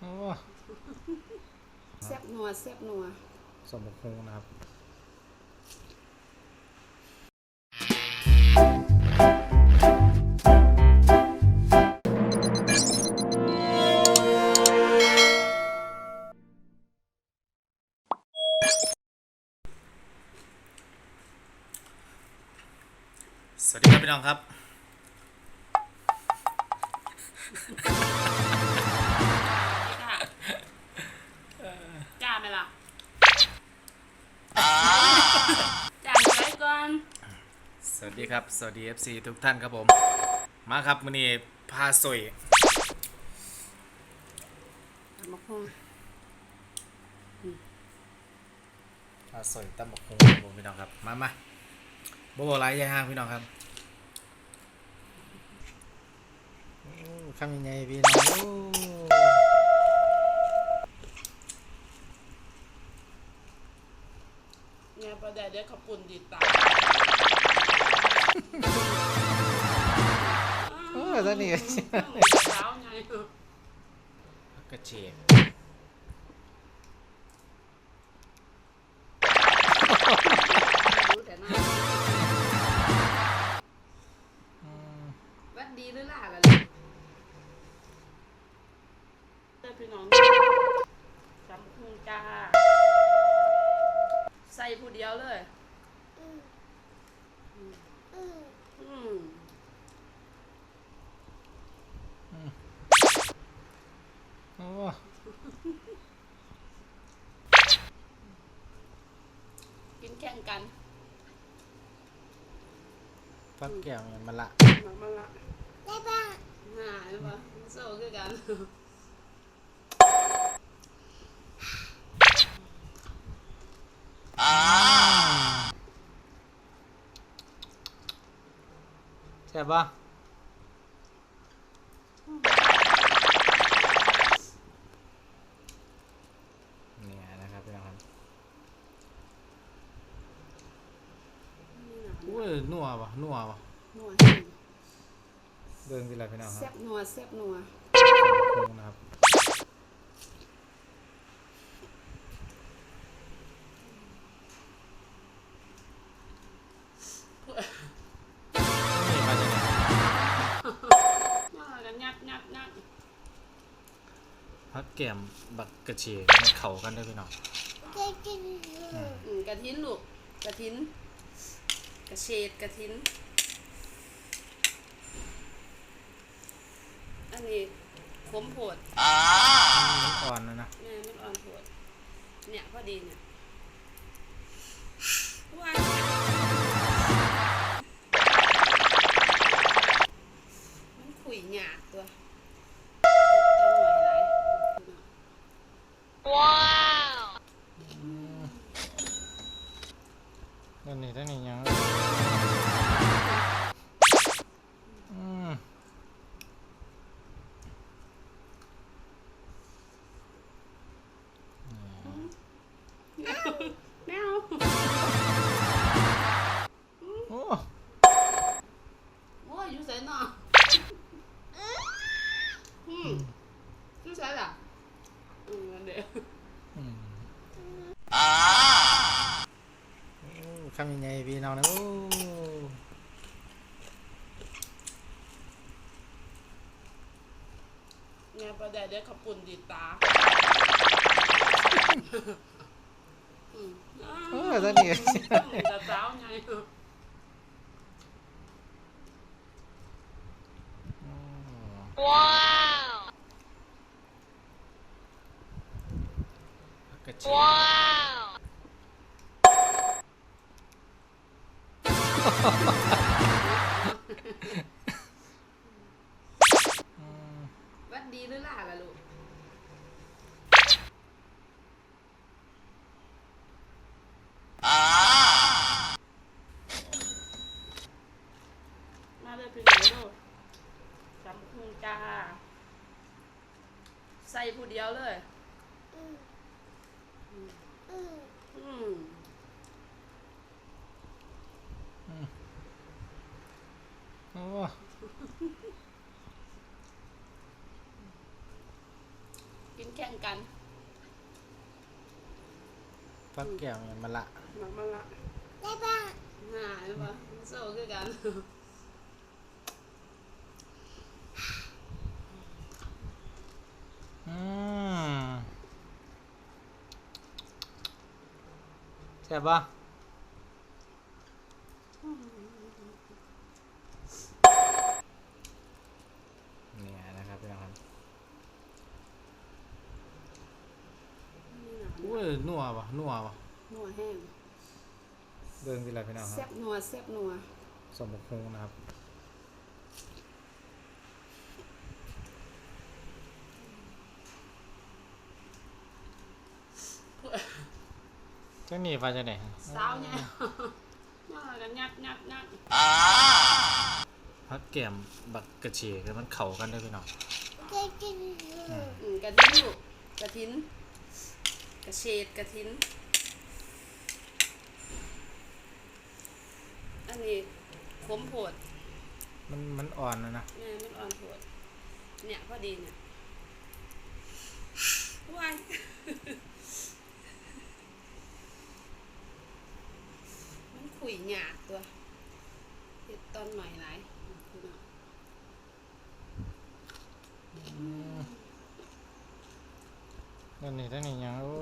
โอ้แซ่บนัวแซ่บนัวสมบูรณ์นะครับ วัสดีครับพี่น้องครับจ้าจ้าไหมล่ะจ้าไว้ก่อนสวัสดีครับ สวัสดี FC ทุกท่านครับผม มาครับวันนี้พาสวยตำบักฮงพาสวยตั้มบักคงครับผมพี่น้องครับ มามาบ่บ่ไรยายห้างพี่น้องครับ โอ้คำยังไงพี่น้องโอ้เนี่ยประเดี๋ยวเดี๋ยวขับปุ่นดีตาโอ้ตอนนี้เช้าไง กระเฉด เดียวเลยอืมโอ้กินแข่งกันฟักแก้วเนี่ยมันละมามาละได้ป่ะหาได้ป่ะโซ่คือกัน ใช่ปะเนี่ยนะครับพี่น้องครับอุ้ยนัวปะนัวปะนัวเบิ่งทีไรพี่น้องคแซ่รับบนัวแซ่บนัวคงนะครับ แก้มบักกระเฉดมันเข่ากันได้อพี่น้องอืมกระทินลูกกระทิน กระเฉดกระทิน อันนี้ขมโผดมันอ่อนนะนะ แม่มันอ่อนโผดเนี่ยพอดีเนี่ย เนี่ยประเดี๋ยวเดี๋ยวขับปุ่นดีตาอืมโอ้ตอนนี้จะเช้าไงกระเฉดอื ผู้เดียวเลยอืมโอ้กินแข่งกันฟักแก้วเนี่ยมันละมักมะละได้ปะหนาหรือเปล่าโซ่คือกัน ใช่บปะเนี่ยนะครับพี่น้องครับนี่หนักอุ้ยนัวปะนัวปะนัวแห้งเบิ่งที่ไรพี่น้องคแซ่รับบนัวแซ่บนัว สมบุกฮงนะครับเจ้าหนีไปจะไหนสาวเนี่ยย่ากันยัดยัดยัดพักแก้มบักกระเฉกแล้วมันเข่ากันได้อพี่น้องได้กินอืมกระทินลูกกระทินกระเฉดกระทินอันนี้ขมโผดมันมันอ่อนนะนะแม่มันอ่อนโผดเนี่ยพอดีเนี่ยว้าย มันขุย หยาดตัวเฮ็ดต้นใหม่หลายพี่น้องนั่นนี่นั่นนี่ยังโอ้